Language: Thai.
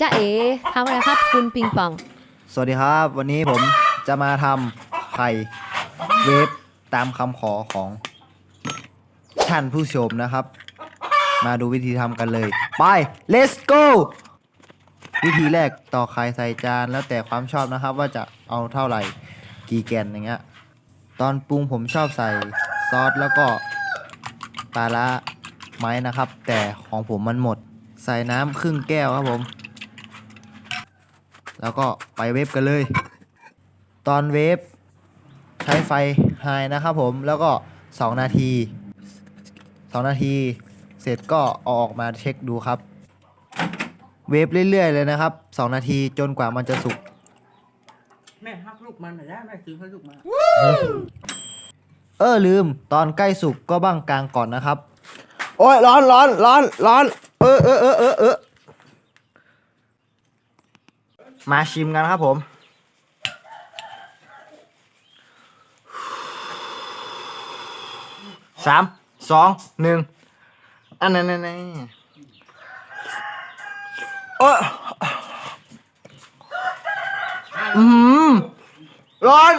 จ้าเอ๋ทำอะไรครับคุณปิงปอง สวัสดีครับ วันนี้ผมจะมาทำไข่เวฟตามคำขอของท่านผู้ชมนะครับ มาดูวิธีทำกันเลย ไป let's go วิธีแรกต่อไข่ใส่จานแล้วแต่ความชอบนะครับ ว่าจะเอาเท่าไหร่ กี่แกนอย่างเงี้ยตอนปรุงผมชอบใส่ซอสแล้วก็ปลาละไม้นะครับ แต่ของผมมันหมด ใส่น้ำครึ่งแก้วครับผม แล้วก็ไปเวฟกันเลย ตอนเวฟใช้ไฟไฮนะครับผมแล้วก็ 2 นาที 2 นาที เสร็จก็เอาออกมาเช็คดูครับ เวฟเรื่อยๆเลยนะครับ 2 นาทีจนกว่ามันจะสุกแม่ฮักลูกมันหน่อยได้แม่ซื้อให้ลูกมาเออลืม ตอนใกล้สุกก็บ้างกลางก่อนนะครับ โอ้ยร้อนร้อนร้อนร้อน เออเออเออเออเออ มาชิมกันครับผม สาม สอง หนึ่ง อันนั้นนั่นนั่นโอ้อือหือร้อน